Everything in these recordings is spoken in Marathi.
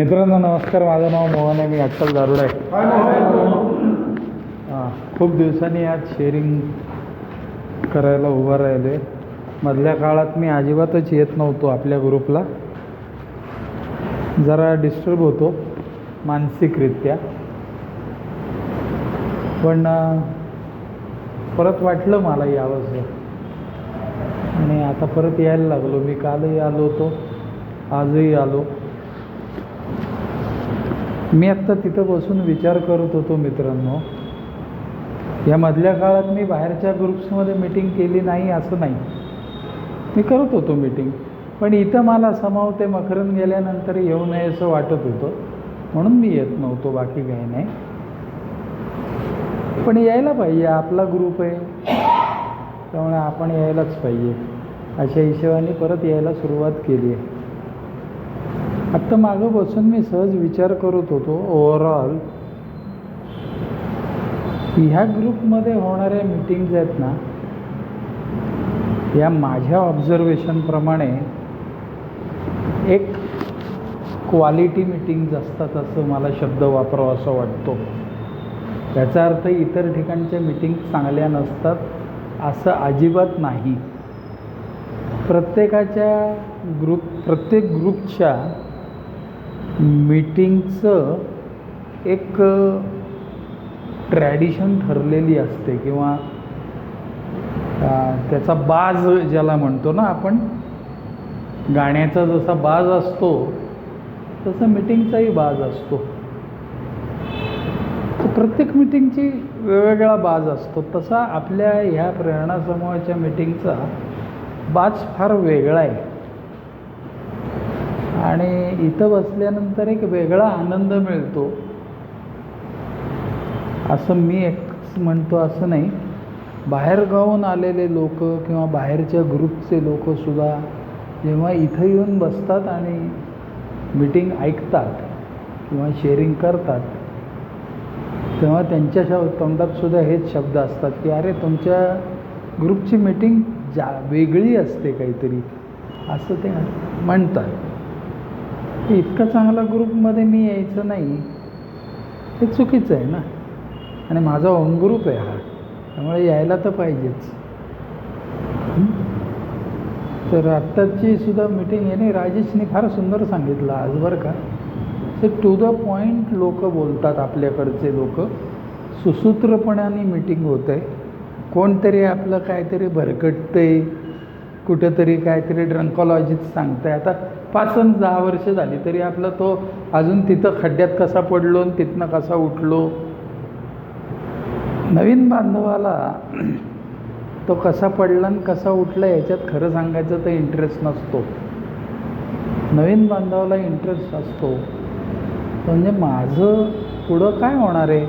मित्रांनो नमस्कार. माझं नाव मोहन आहे. मी अट्टल दारुड आहे. हां खूप दिवसांनी आज शेअरिंग करायला उभं राहिले मधल्या काळात मी अजिबातच येत नव्हतो आपल्या ग्रुपला. जरा डिस्टर्ब होतो मानसिकरित्या. पण परत वाटलं मला यावंसं आणि आता परत यायला लागलो. मी कालही आलो होतो आजही आलो. मी आत्ता तिथं बसून विचार करत होतो मित्रांनो. या मधल्या काळात मी बाहेरच्या ग्रुप्समध्ये मीटिंग केली नाही असं नाही. मी करत होतो मीटिंग पण इथं मला समाव ते मकरन गेल्यानंतर येऊ नये असं वाटत होतं. म्हणून मी येत नव्हतो बाकी काही नाही. पण यायला पाहिजे आपला ग्रुप आहे. त्यामुळे आपण यायलाच पाहिजे. अशा हिशोबाने परत यायला सुरुवात केली आहे. आत्ता मागं बसून मी सहज विचार करत होतो ओव्हरऑल ह्या ग्रुपमध्ये होणाऱ्या मीटिंग्ज आहेत ना या माझ्या ऑब्झर्वेशनप्रमाणे एक क्वालिटी मीटिंग्ज असतात असं मला शब्द वापरावा असं वाटतो. याचा अर्थ इतर ठिकाणच्या मीटिंग चांगल्या नसतात असं अजिबात नाही. प्रत्येकाच्या ग्रुप प्रत्येक ग्रुपच्या मीटिंगचं एक ट्रॅडिशन ठरलेली असते किंवा त्याचा बाज ज्याला म्हणतो ना आपण गाण्याचा जसा बाज असतो तसं मीटिंगचाही बाज असतो. तर प्रत्येक मीटिंगची वेगवेगळा बाज असतो. तसा आपल्या ह्या प्रेरणा समूहाच्या मीटिंगचा बाज फार वेगळा आहे. आणि इथं बसल्यानंतर एक वेगळा आनंद मिळतो. असं मी एक म्हणतो असं नाही. बाहेर गावून आलेले लोक किंवा बाहेरच्या ग्रुपचे लोकसुद्धा जेव्हा इथं येऊन बसतात आणि मीटिंग ऐकतात किंवा शेअरिंग करतात तेव्हा त्यांच्या शब तोंडातसुद्धा हेच शब्द असतात की अरे तुमच्या ग्रुपची मीटिंग जा वेगळी असते काहीतरी. असं ते म्हणतात. इतका चांगला ग्रुपमध्ये मी यायचं नाही. हे चुकीचं आहे ना. आणि माझा होम ग्रुप आहे हा. त्यामुळे यायला तर पाहिजेच. तर आत्ताची सुद्धा मीटिंग आहे. नाही राजेशने फार सुंदर सांगितलं आज बरं का. ते टू द पॉईंट लोक बोलतात आपल्याकडचे लोक. सुसूत्रपणाने मीटिंग होत आहे कोणतरी आपलं काहीतरी आहे कुठंतरी काहीतरी ड्रंकॉलॉजीत सांगताय. आता पाच दहा वर्ष झाली तरी आपला तो अजून तिथं खड्ड्यात कसा पडलो आणि तिथनं कसा उठलो? नवीन बांधवाला तो कसा पडला आणि कसा उठला याच्यात खरं सांगायचं तर इंटरेस्ट नसतो. नवीन बांधवाला इंटरेस्ट असतो. म्हणजे माझं पुढं काय होणार आहे?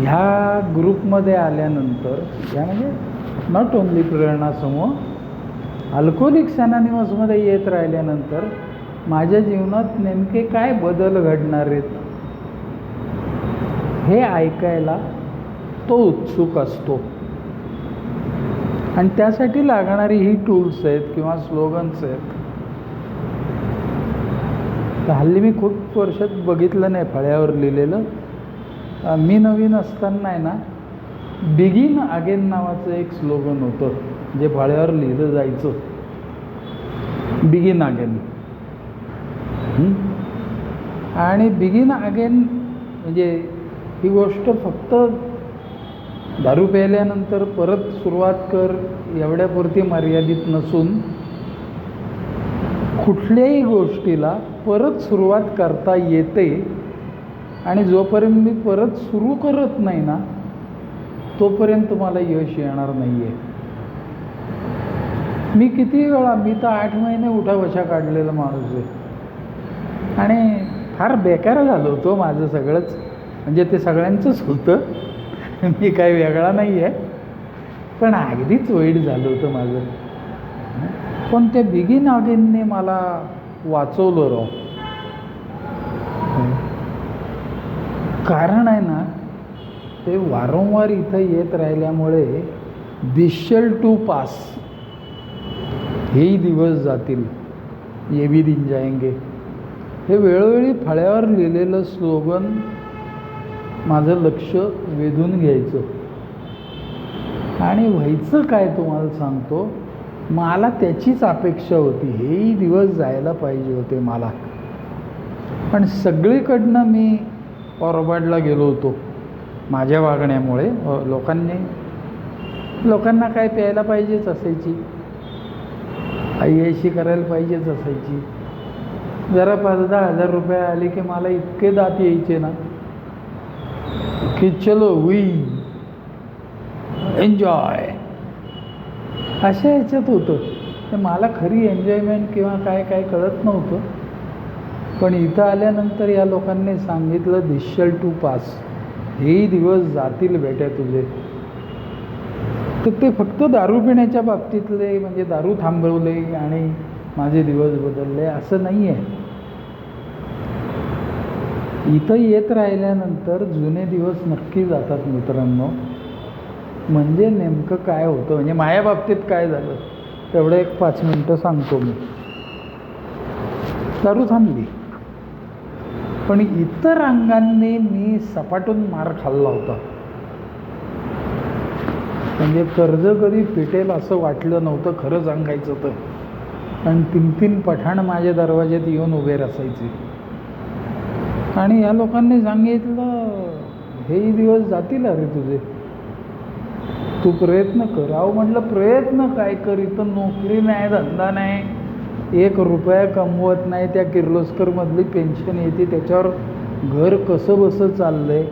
ह्या ग्रुपमध्ये आल्यानंतर ह्या म्हणजे नॉट ओन्ली प्रेरणासमूह अल्कोहोलिक्स येत राहिल्यानंतर माझ्या जीवनात नेमके काय बदल घडणार आहेत हे ऐकायला तो उत्सुक असतो. आणि त्यासाठी लागणारी ही टूल्स आहेत किंवा स्लोगन्स आहेत. तर हल्ली मी खूप वर्षात बघितलं नाही फळ्यावर लिहिलेलं. मी नवीन असताना आहे ना बिगिन अगेन नावाचं एक स्लोगन होतं जे फळ्यावर लिहिलं जायचं. बिगिन अगेन आणि बिगिन अगेन म्हणजे ही गोष्ट फक्त दारू प्यायल्यानंतर परत सुरुवात कर एवढ्यापुरती मर्यादित नसून कुठल्याही गोष्टीला परत सुरुवात करता येते आणि जोपर्यंत मी परत सुरू करत नाही ना तोपर्यंत तुम्हाला यश येणार नाही आहे मी किती वेळा मी तर आठ महिने उठावशा काढलेला माणूस आहे. आणि फार बेकार झालो होतो माझं सगळंच. म्हणजे ते सगळ्यांचंच होतं. मी काही वेगळा नाही आहे पण अगदीच वाईट झालं होतं माझं. पण ते बिगिन अगेनने मला वाचवलं राव. कारण आहे ना ते वारंवार इथं येत राहिल्यामुळे दिशल टू पास. हेही दिवस जातील. ये भी दिन जायंगे. हे वेळोवेळी फळ्यावर लिहिलेलं स्लोगन माझं लक्ष वेधून घ्यायचं. आणि व्हायचं काय तुम्हाला सांगतो? मला त्याचीच अपेक्षा होती. हेही दिवस जायला पाहिजे होते मला. पण सगळीकडनं मी फॉरवर्डला गेलो होतो. माझ्या वागण्यामुळे लोकांनी लोकांना काय प्यायला पाहिजेच असायची. आई अशी करायला पाहिजेच असायची. जरा पाच दहा हजार रुपये आले की मला इतके दात यायचे ना की चलो वी एन्जॉय अशा ह्याच्यात होतं. तर मला खरी एन्जॉयमेंट किंवा काय काय कळत नव्हतं. पण इथं आल्यानंतर या लोकांनी सांगितलं दिशल टू पास हेही दिवस जातील बेट्या तुझे. तर ते फक्त दारू पिण्याच्या बाबतीतले म्हणजे दारू थांबवले आणि माझे दिवस बदलले असं नाही आहे इथं येत राहिल्यानंतर जुने दिवस नक्की जातात मित्रांनो. म्हणजे नेमकं काय होतं म्हणजे माझ्या बाबतीत काय झालं तेवढं एक पाच मिनटं सांगतो मी. दारू थांबली. पण इतर अंगांनी मी सपाटून मार खाल्ला होता. म्हणजे कर्ज कधी पेटेल असं वाटलं नव्हतं खरं सांगायचं तर. आणि तीन तीन पठाण माझ्या दरवाज्यात येऊन उभे असायचे आणि या लोकांनी सांगितलं हेही दिवस जातील अरे तुझे. तू प्रयत्न कर. अहो म्हटलं प्रयत्न काय कर इथं नोकरी नाही धंदा नाही. एक रुपया कमवत नाही त्या किर्लोस्करमधली पेन्शन येते त्याच्यावर घर कसं बसं चाललंय?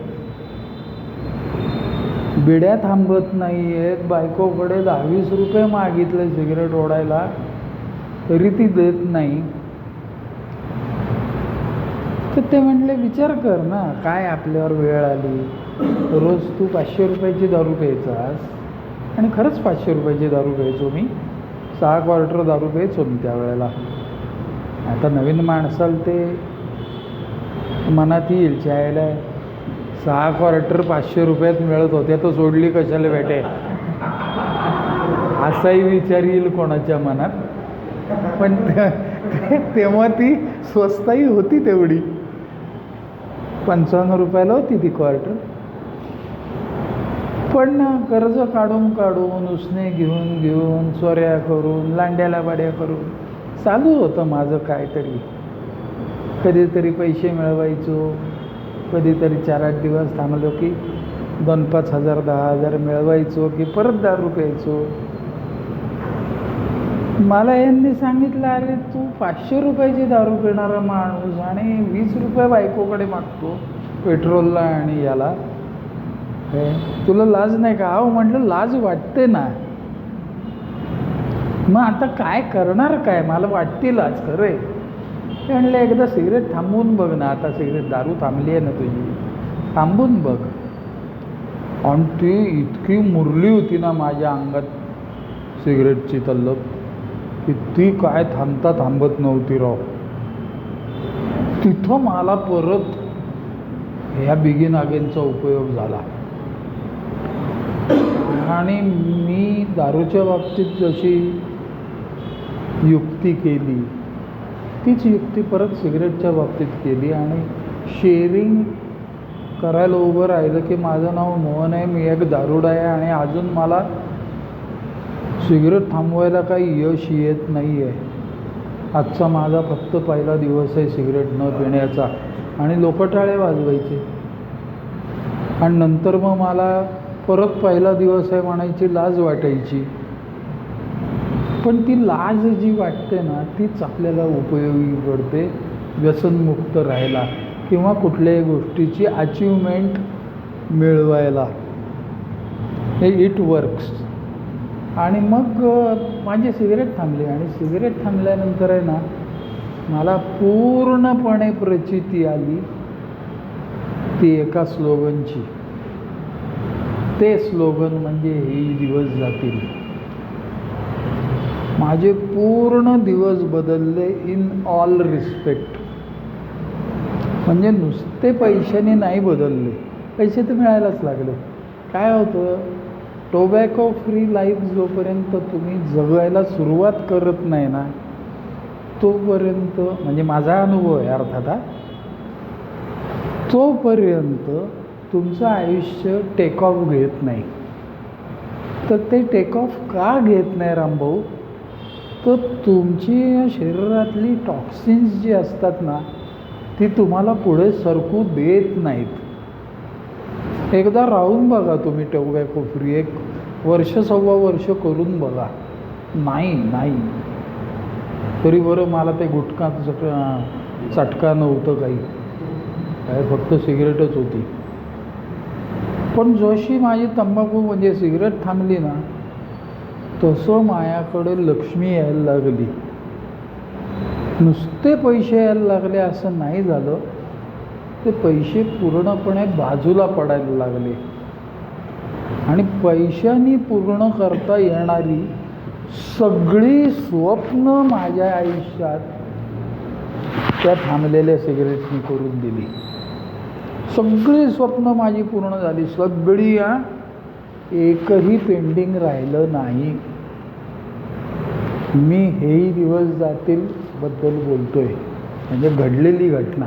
बिड्या थांबत नाही आहेत बायकोकडे दहावीस रुपये मागितले सिगरेट ओढायला तरी ती देत नाही. तर ते म्हणले विचार कर ना काय आपल्यावर वेळ आली? रोज तू पाचशे रुपयाची दारू प्यायचास आणि खरंच पाचशे रुपयाची दारू प्यायचो मी. सहा क्वार्टर दारू पेच होती त्यावेळेला. आता नवीन माणसाला ते मनात येईल चायला सहा क्वार्टर पाचशे रुपयात मिळत होत्या तो सोडली कशाला भेटे? असाही विचार येईल कोणाच्या मनात. पण तेव्हा ती स्वस्ताही होती तेवढी. पंचावन्न रुपयाला होती ती क्वार्टर पण कर्ज काढून काढून उसने घेऊन घेऊन चोऱ्या करून लांड्याला बाड्या करून चालू होतं माझं काहीतरी. कधीतरी पैसे मिळवायचो कधीतरी चार आठ दिवस थांबलो की दोन पाच हजार दहा हजार मिळवायचो की परत दारू प्यायचो. मला यांनी सांगितलं अरे तू पाचशे रुपयाची दारू पिणारा माणूस आणि वीस रुपये बायकोकडे मागतो पेट्रोलला आणि याला. काय तुला लाज नाही का? अहो म्हटलं लाज वाटते ना. मग आता काय करणार काय? मला वाटते लाज खरे ते म्हणलं एकदा सिगरेट थांबवून बघ ना आता सिगरेट दारू थांबली आहे ना तुझी. थांबून बघ. आणि ती इतकी मुरली होती ना माझ्या अंगात सिगरेटची तल्लप. की ती काय थांबता थांबत नव्हती राव. तिथं मला परत ह्या बिगिन अगेनचा उपयोग झाला. आणि मी दारूच्या बाबतीत जशी युक्ती केली तीच युक्ती परत सिगरेटच्या बाबतीत केली आणि शेअरिंग करायला उभं राहिलं की माझं नाव मोहन आहे मी एक दारूड आहे आणि अजून मला सिगरेट थांबवायला काही यश येत नाही आहे आजचा माझा फक्त पहिला दिवस आहे सिगरेट न पिण्याचा आणि लोक टाळे वाजवायचे. आणि नंतर मग मला परत पहिला दिवस आहे म्हणायची लाज वाटायची. पण ती लाज जी वाटते ना तीच आपल्याला उपयोगी पडते. व्यसनमुक्त राहायला किंवा कुठल्याही गोष्टीची अचीवमेंट मिळवायला. हे इट वर्क्स आणि मग माझी सिगरेट थांबली. आणि सिगरेट थांबल्यानंतर आहे ना मला पूर्णपणे प्रचिती आली ती एका स्लोगनची ते स्लोगन म्हणजे हे दिवस जातील. माझे पूर्ण दिवस बदलले इन ऑल रिस्पेक्ट. म्हणजे नुसते पैशाने नाही बदलले. पैसे तर मिळायलाच लागले. काय होतं? टोबॅको फ्री लाईफ जोपर्यंत तुम्ही जगायला सुरुवात करत नाही ना तोपर्यंत म्हणजे माझा अनुभव आहे अर्थात तोपर्यंत तुमचं आयुष्य टेक ऑफ घेत नाही. तर ते टेक ऑफ का घेत नाही रामभाऊ? तर तुमची शरीरातली टॉक्सिन्स जी असतात ना ती तुम्हाला पुढे सरकू देत नाहीत. एकदा राहून बघा तुम्ही टवग्या कोफरी एक वर्ष सव्वा वर्ष करून बघा. नाही नाही. तरी बरं मला ते गुटखा चटका नव्हतं काही. काय फक्त सिगरेटच होती. पण जशी माझी तंबाखू म्हणजे सिगरेट थांबली ना तसं मायाकडे लक्ष्मी यायला लागली. नुसते पैसे यायला लागले असं नाही झालं. ते पैसे पूर्णपणे बाजूला पडायला लागले. आणि पैशांनी पूर्ण करता येणारी सगळी स्वप्न माझ्या आयुष्यात त्या थांबलेल्या सिगरेटनी करून दिली. सगळी स्वप्न माझी पूर्ण झाली. सगळी हा एकही पेंडिंग राहिलं नाही. मी हेही दिवस जातील बद्दल बोलतोय. म्हणजे घडलेली घटना.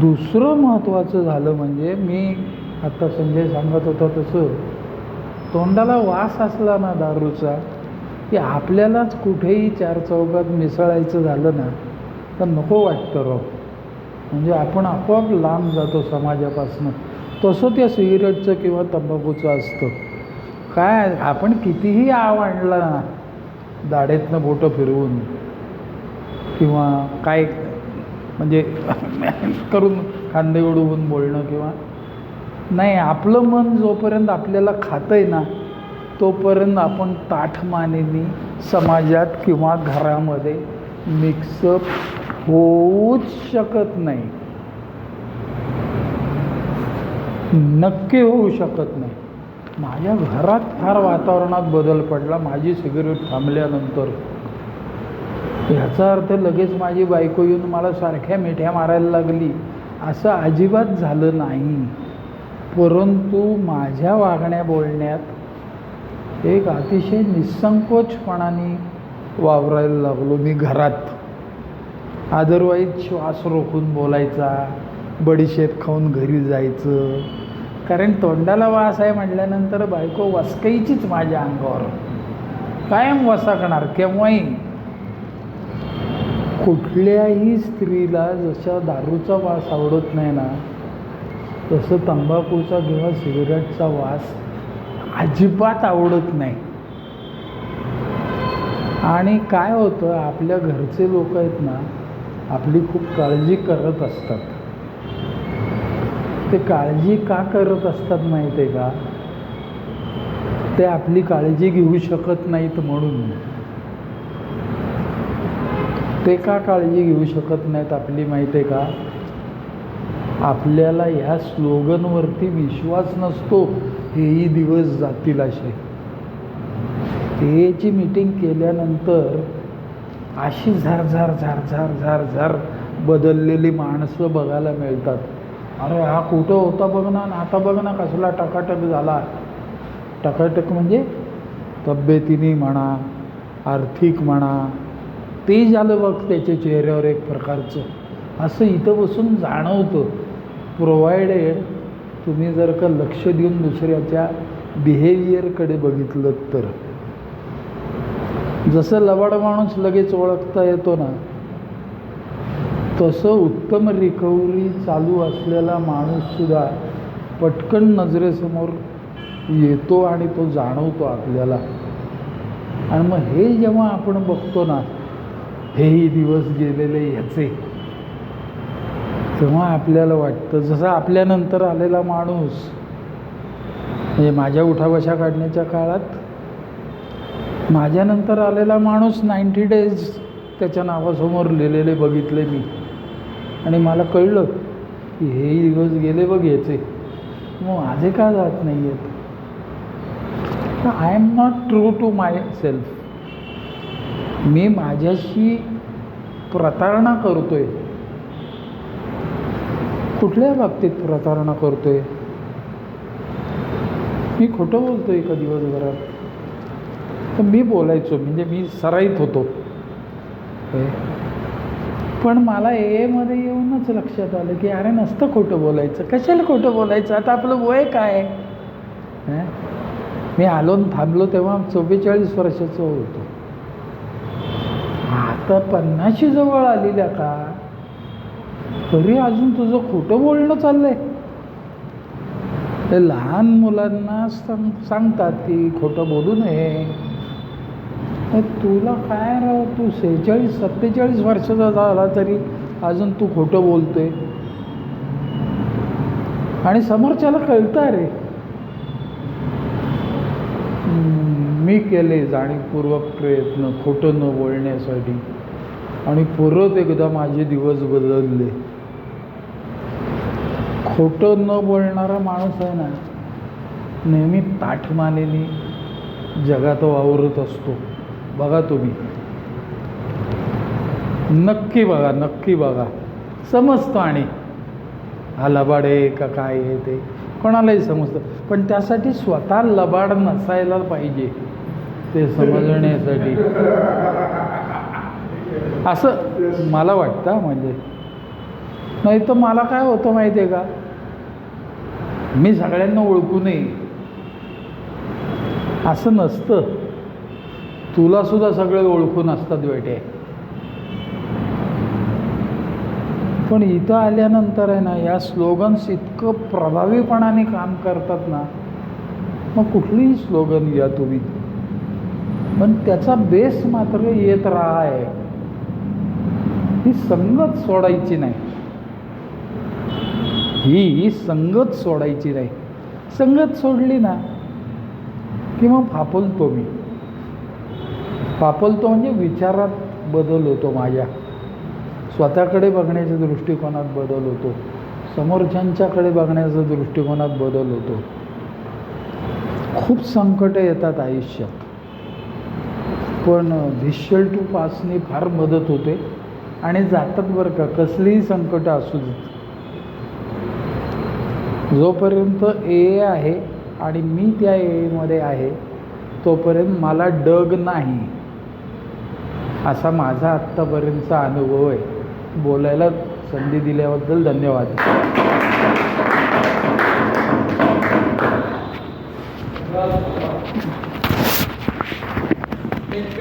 दुसरं महत्त्वाचं झालं म्हणजे मी आता संजय सांगत होता तसं तोंडाला वास असला ना दारूचा की आपल्यालाच कुठेही चार चौकात मिसळायचं झालं ना तर नको वाटतं राव. म्हणजे आपण आपोआप लांब जातो समाजापासनं. तसं त्या सिगरेटचं किंवा तंबाखूचं असतं. काय आपण कितीही आव आणला ना दाढेतनं बोटं फिरवून किंवा काय म्हणजे करून खांदे उडवून बोलणं किंवा नाही आपलं मन जोपर्यंत आपल्याला खातं आहे ना तोपर्यंत आपण ताठमानेनी समाजात किंवा घरामध्ये मिक्सअप होऊच शकत नाही. नक्की होऊ शकत नाही. माझ्या घरात फार वातावरणात बदल पडला. माझी सिगरेट थांबल्यानंतर. ह्याचा अर्थ लगेच माझी बायको येऊन मला सारख्या मिठ्या मारायला लागली. असं अजिबात झालं नाही. परंतु माझ्या वागण्या बोलण्यात एक अतिशय निसंकोचपणाने वावरायला लागलो मी घरात. अदरवाईज श्वास रोखून बोलायचा बडीशेप खाऊन घरी जायचं. कारण तोंडाला वास आहे म्हटल्यानंतर बायको वसकायचीच माझ्या अंगावर. कायम वसाकणार केव्हाही? कुठल्याही स्त्रीला जशा दारूचा वास आवडत नाही ना तसं तंबाखूचा किंवा सिगरेटचा वास अजिबात आवडत नाही. आणि काय होतं आपल्या घरचे लोक आहेत ना आपली खूप काळजी करत असतात. ते काळजी का करत असतात माहीत आहे का? ते आपली काळजी घेऊ शकत नाहीत म्हणून. ते का काळजी घेऊ शकत नाहीत आपली माहीत आहे का? आपल्याला ह्या स्लोगनवरती विश्वास नसतो हेही दिवस जातील असे. हेची मीटिंग केल्यानंतर अशी झार झार झार झार झार झार बदललेली माणसं बघायला मिळतात. अरे हा कुठं होता बघ ना आणि आता बघ ना कसला टकाटक झाला. टकाटक म्हणजे तब्येतीने म्हणा आर्थिक म्हणा ते झालं बघ त्याच्या चेहऱ्यावर एक प्रकारचं. असं इथं बसून जाणवतं. प्रोव्हाइडेड तुम्ही जर का लक्ष देऊन दुसऱ्याच्या बिहेवियरकडे बघितलं तर. जसं लबाड माणूस लगेच ओळखता येतो ना तसं उत्तम रिकव्हरी चालू असलेला माणूससुद्धा पटकन नजरेसमोर येतो आणि तो जाणवतो आपल्याला. आणि मग हे जेव्हा आपण बघतो ना हेही दिवस गेलेले ह्याचे तेव्हा आपल्याला वाटतं जसं आपल्यानंतर आलेला माणूस म्हणजे माझ्या उठाबशा काढण्याच्या काळात माझ्यानंतर आलेला माणूस नाईन्टी डेज त्याच्या नावासमोर लिहिलेले बघितले मी. आणि मला कळलं की हे दिवस गेले बघ याचे. मग माझे का जात नाही आहेत I am not true to myself मी माझ्याशी प्रतारणा करतोय. कुठल्या बाबतीत प्रतारणा करतोय? मी खोटं बोलतोय का दिवसभरात? तर मी बोलायचो म्हणजे मी सराईत होतो. पण मला एमध्ये येऊनच लक्षात आलं की अरे नसतं खोटं बोलायचं. कशाला खोटं बोलायचं? आता आपलं वय काय? मी आलो थांबलो तेव्हा चव्वेचाळीस वर्षाचं होतो. आता पन्नाशी जवळ आलेल्या का? तरी अजून तुझं खोटं बोलणं चाललंय. ते लहान मुलांना सांग सांगतात की खोटं बोलू नये. तर तुला काय राव तू सेहेचाळीस सत्तेचाळीस वर्षाचा झाला तरी अजून तू खोटं बोलतोय. आणि समोरच्याला कळतं रे. मी केले जाणीवपूर्वक प्रयत्न खोटं न बोलण्यासाठी. आणि परत एकदा माझे दिवस बदलले. खोटं न बोलणारा माणूस आहे ना नेहमी ताठमानेने जगात वावरत असतो. बघा तुम्ही. नक्की बघा नक्की बघा. समजतं आणि. हा लबाड आहे का काय आहे ते? कोणालाही समजतं. पण त्यासाठी स्वतः लबाड नसायला पाहिजे. ते समजण्यासाठी. असं मला वाटतं म्हणजे. नाही तर मला काय होतं माहिती आहे का? मी सगळ्यांना ओळखू नये. असं नसतं. तुला सुद्धा सगळे ओळखून असतात बेटे. पण इथं आल्यानंतर आहे ना या स्लोगन्स इतकं प्रभावीपणाने काम करतात ना मग कुठलीही स्लोगन घ्या तुम्ही. पण त्याचा बेस मात्र येत राहा आहे ही संगत सोडायची नाही. ही संगत सोडायची नाही. संगत सोडली ना की मग फापलतो मी सापलतो म्हणजे विचारात बदल होतो माझ्या. स्वतःकडे बघण्याच्या दृष्टिकोनात बदल होतो. समोरच्यांच्याकडे बघण्याच्या दृष्टिकोनात बदल होतो. खूप संकटं येतात आयुष्यात. पण भिष्यल टू पासनी फार मदत होते आणि जातात बरं का कसलीही संकटं असू देत. जोपर्यंत ए आहे आणि मी त्या एमध्ये आहे तोपर्यंत मला डग नाही. असा माझा आत्तापर्यंतचा अनुभव आहे. बोलायला संधी दिल्याबद्दल धन्यवाद. एक